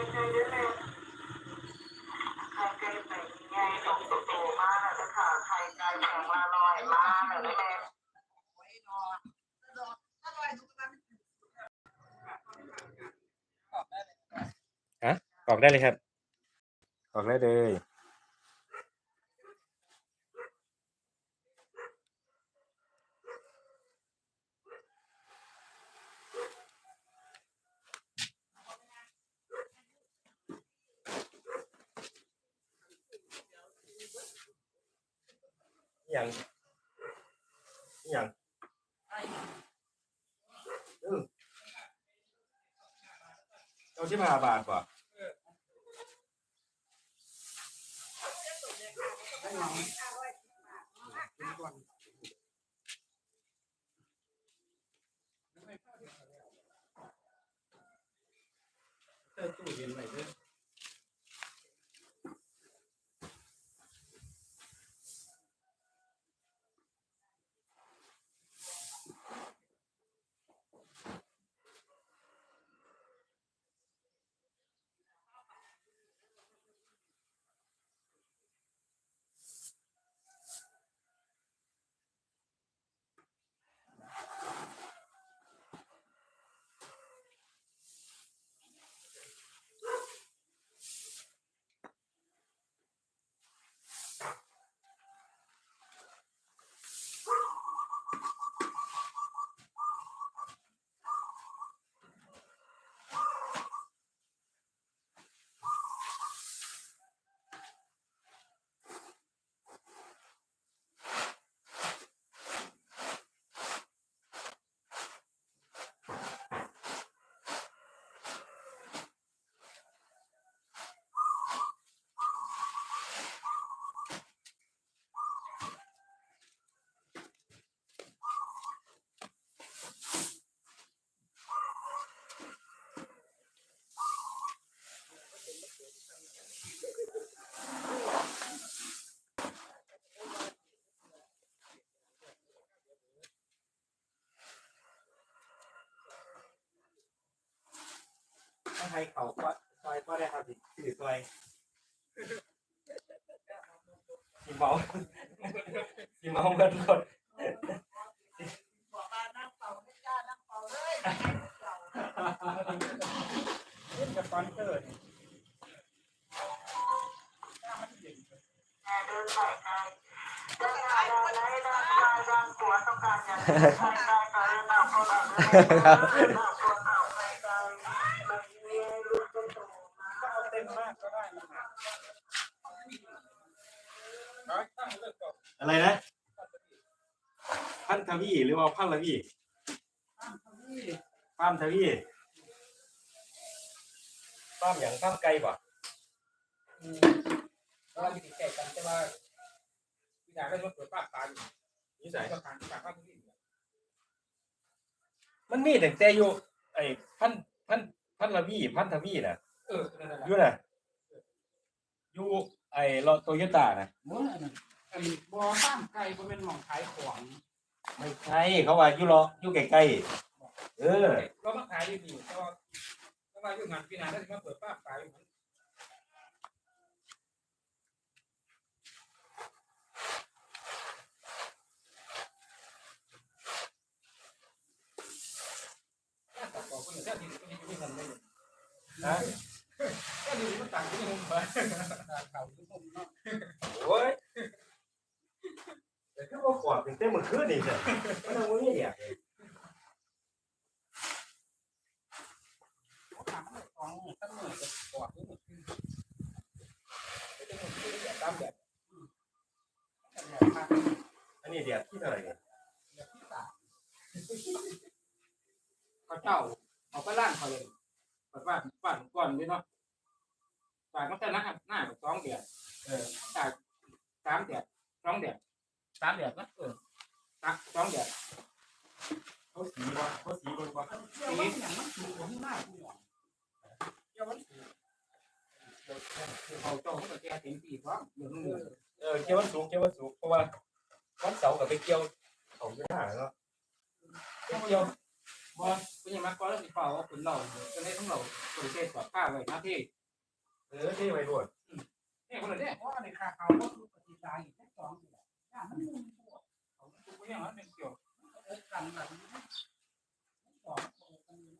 รใจเด้อแม่ใครใจไปไงต้องโตๆมากนะค่ะใครใจแข็งละลอยมากนะแม่ออกได้เลยครับ ออกได้เลย อย่างอย่างเออเอาที่มาบาทป่ะเติมตู้เย็นไว้เด้อ ใครเขาก็ซอยก็ได้ครับสิถือซอยสีเมาสีเมาเงินคนบอกว่านั่งเป่าไม่กล้านั่งเป่าเลยเล่นกับสปอนเซอร์นี่แม่เดินไปไกลจะงานอะไรดังใจดังตัวต้องการอย่างใครใจใจหน้าคนละหน้าคนเอาไปใจมันมีลูกโตมา ก็เอาเต็มมากก็ได้นะฮะน้อยตั้งเลิกก่อน อะไรนะ พัน ทวีหรือว่าพันละวีตั้งที่ป้ามทวีป้ามอย่างป้ามไกลป่ะอืมเราอยู่ที่แก่กันแต่ว่าวิชาเรื่องรถเปิดปากตาอยู่นิสัยก็ทางจากภาคที่มันมีแต่แต่อยู่ไอ้พันพันพันละวีพันทวีน่ะเออนั่นแหละอยู่น่ะอยู่ไอ้รถโตโยต้าน่ะเมื่อนั้นไอ้บ่อข้ามไกลบ่เป็นหม่องขายของ ไม่ใช่เขาว่าอยู่รออยู่ใกล้ๆเออ เรามาขายอยู่ดีแต่ว่าแต่ว่าอยู่งานปีหน้าได้มาเปิดปากตาอยู่มันาตัดต่อคนอื่นถ้าดีก็ดีไม่ทันเลยนะก็ดีมันต่างกันที่มุมไปเขาที่มุมเนาะ โอ้ยแต่คื อว่าดเป็นเต้มือคืนนี่จ้ะมันองมีอะถามว่าของตั้งหน่วยจะกอดที่หมดขึ้นไม่ได้หมดขึ้นแบบตามแบบอันนี้เดียดที่เท่าไหร่เนี่ยแบบที่สาเขาเจ้าเอาไปล่างเขาเลยปิดบ้านบ้านก่อนด้วยเนาะจากตั้งแต่นะครับหน้าสองเดือนเออจากสามเดือนสองเดือน สามเดือนนะเออสักสองเดือนเขาสีวะเขาสีบนวะเดี๋ยวมันอย่างมันสูงกว่าที่หน้ากกูหน่อยเดี๋ยวมันสูงเขาเจ้าเขาก็แก้เต็มปีเพราเดี๋ยวมันเดือยเออเกี่ยววันสุกร์เกี่ยววันสุกร์เพราะว่าวันเสาร์กับไปเกี่ยวเขาอยู่หน้าเนาะไปเกี่ยวบ่ก็ยังมาก่อนแล้วสิเปล่าว่าผลเราก็เลยต้งเราตัวเทศกว่าข้าไว้นะพี่เออที่ไปรวดเนี่ยคนละเนี่ยเพราะว่าในคาเขาก็คือปฏิบัติอีกแค่สอง จ้ามันมุ่งตัวเขาทุกอย่างมันเป็นเกี่ยวเออกันแบบนี้สองโอ้กันนี่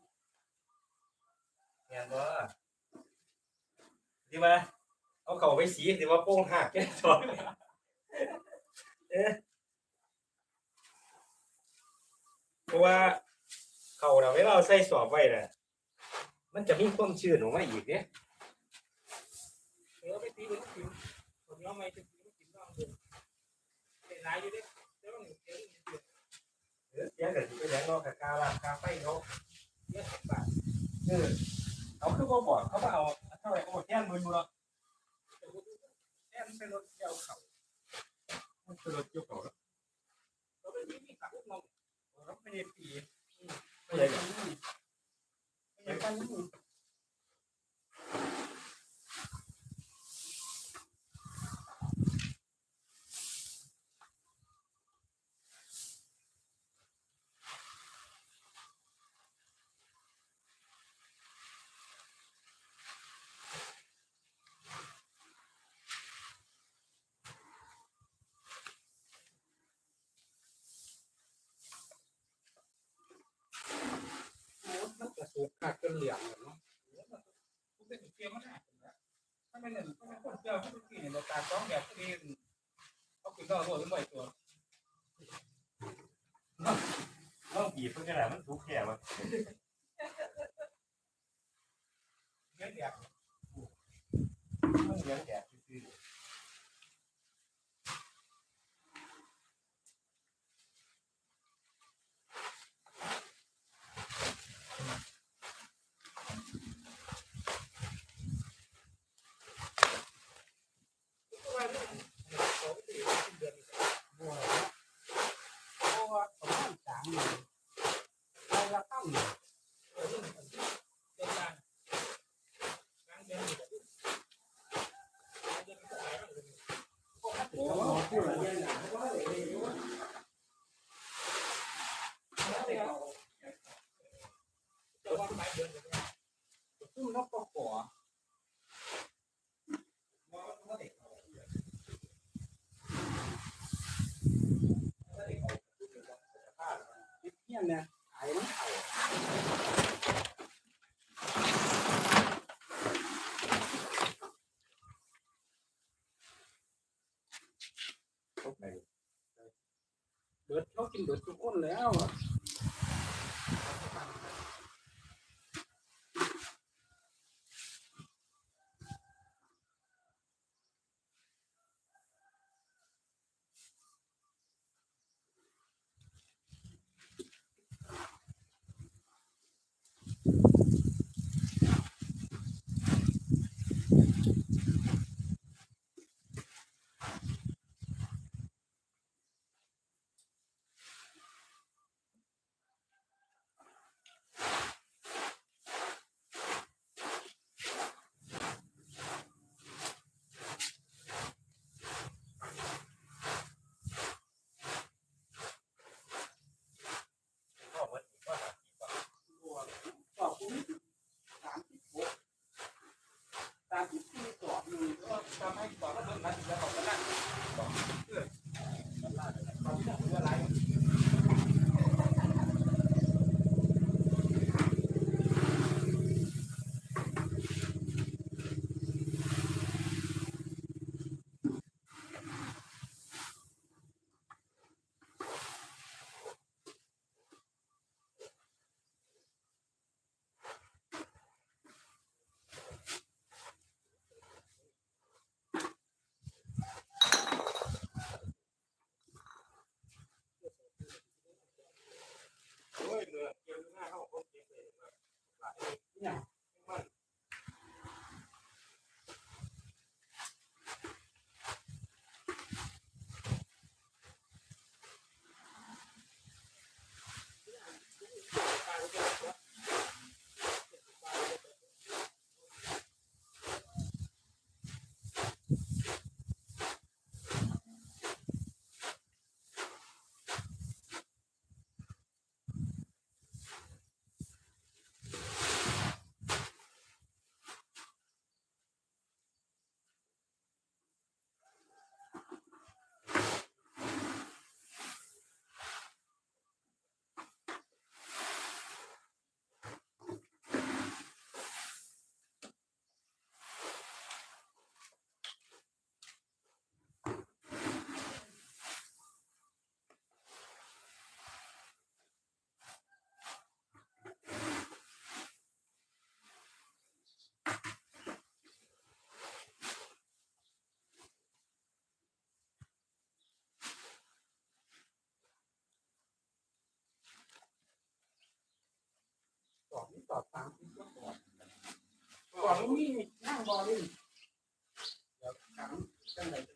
เห็นบ่ดีมาเอาเข่าไปสีดีว่าโป้งหักแค่สอนเอ๊ะเพราะว่าเข่าเราเวลาเราใส่สอบไว้น่ะมันจะมีความชื้นออกมาอีกเนี่ยเออไปตีเป็นลูกชิ้นผมยอมไม่จะตีลูกชิ้นบ้าง เป็นไรอยู่ดิเดี๋ยวมันเดี๋ยวมันเดี๋ยวเออเสียงกันสิไปแล้วเนาะกะกาลากาไฟเนาะเดี๋ยวสิบบาทเออเอาคือบ่บอกเขาว่าเอาเท่าไหร่เขาบอกแค่หมื่นบ่เนาะแอนเป็นรถเกี่ยวเขามันคือรถยกเก่าแล้วเราไปตีมีขับลูกน้องเราไม่ได้ปีไม่ใช่ไม่ได้กันนี่ มันจะสูงขาดจน เหลืองเนาะทุกสิ่งเกี่ยวมันหนักนะถ้าไม่หนึ่งถ้าไม่คนเกี่ยวถ้าเป็นกี่เนี่ยตาต้องแบบที่เขาขึ้นก็หัวขึ้นบ่อยตัวต้องหยีบเพิ่นก็ได้มันทุกแค่ว่าเยอะแยะมันเลี้ยงแกะ มีนั่งบอลนี่เดี๋ยวขังจังไหน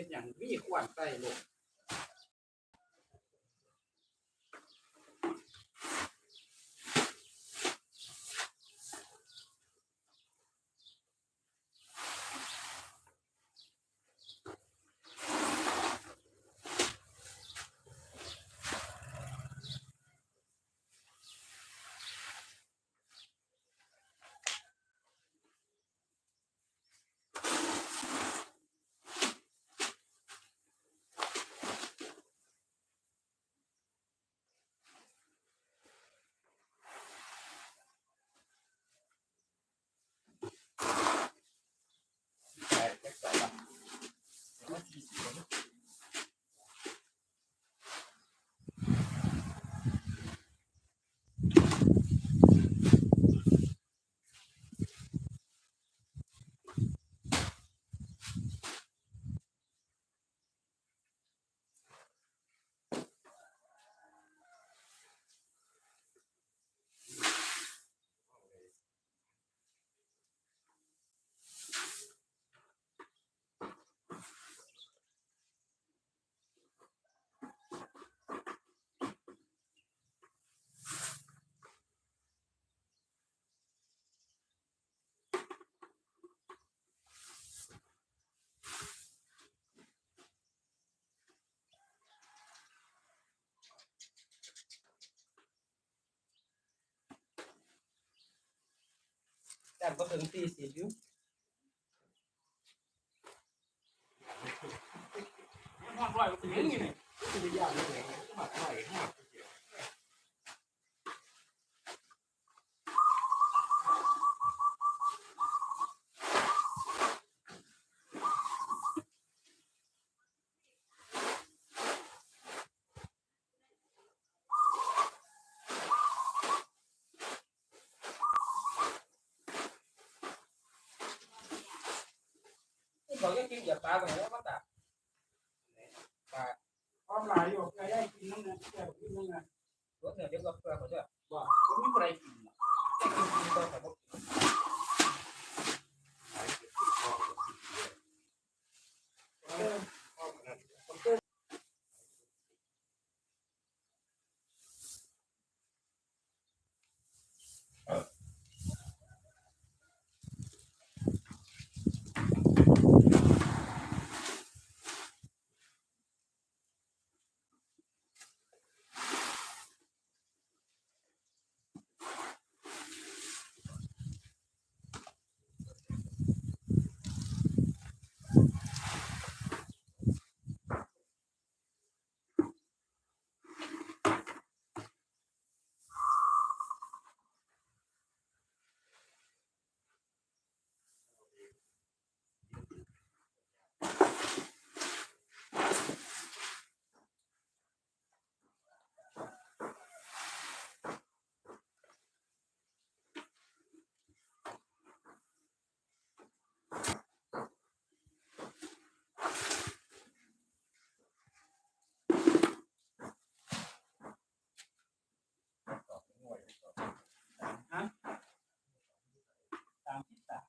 เฮ็ดหยังมีขวานใต้โลก แต่ก็ถึงตีสี่ยุมันร้อยถึงนี่นี่ จะไปย่างได้ไงหมักไหลหมัก เขา จะกินเหยียบปลาตรงนี้มาตัดความหลายอยู่ใครได้กินน้ำเนี่ยแก้วกินน้ำเนี่ยรถเนี่ยเดี๋ยวก็เพื่อเขาจะว่าก็ไม่มีใครกิน ได้กินกินตัวเขาบอก ตามที่ตาม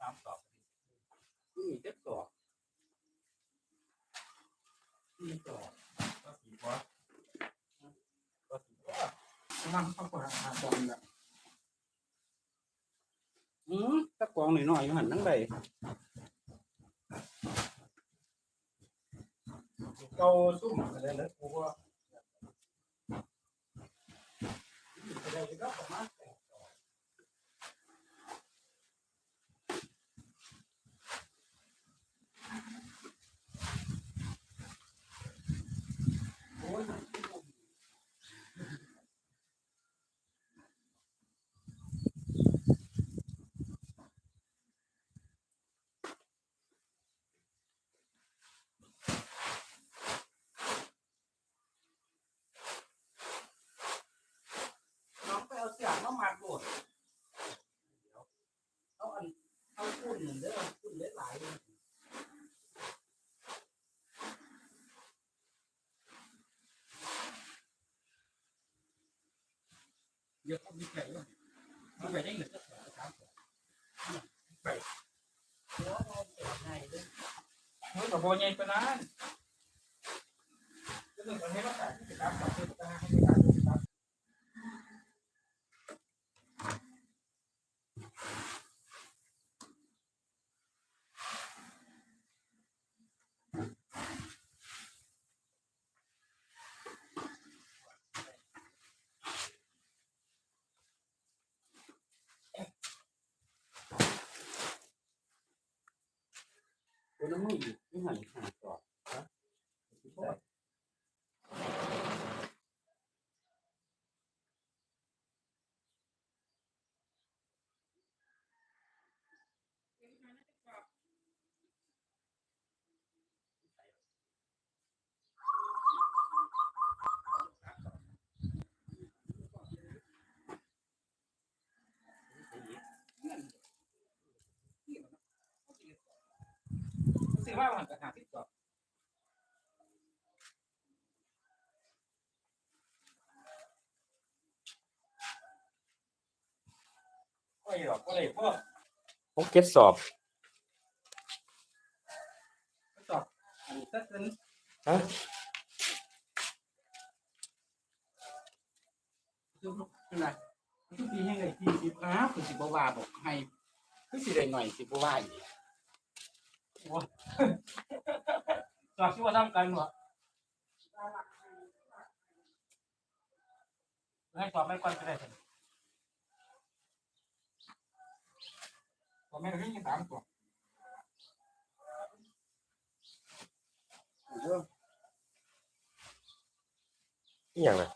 ตามสอบ นี่เจ็บต่อนี่ต่อก็สีฟ้าก็สีฟ้านั่งเข้าไปหาบอลแบบอืมตะกองหน่อยๆอยู่หันนั่งใด เกาซุ่มอะไรนะกูว่า น้องไปเอาเสียงมามัดโดดเอาอันเอาปุ่นหนึ่งเด้อปุ่นหลายๆเลย เดี๋ยวเขามีไก่ด้วยมีไก่ได้เหลือจะสาม หัวเราเสียงไงเด้อ เฮ้ยแต่โบใหญ่ปานนั้นจะหนึ่งคนให้มาตัดที่ตามสอบที่ตามให้ตามที่ตามตัวน้มืออยู่ที่หันหาต่อ ซื้อว่ามันกระถาที่สอบก็หรอกก็เลยพวกหกเจ็ดสอบสอบอันนี้ถ้าเป็นฮะคือเป็นไรทุกปีให้เลยสี่สิบนะคือสิบว่าบอกให้คือสิได้หน่อยสิบว่าอีก จอดที่ว่าทำกันหมดให้สอบไม่ก่อนก็ได้สิตัวแม่ก็ยังสามตัวอีหยังน่ะ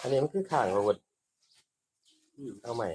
อันนี้มันคือข้างอาวุธเอาใหม่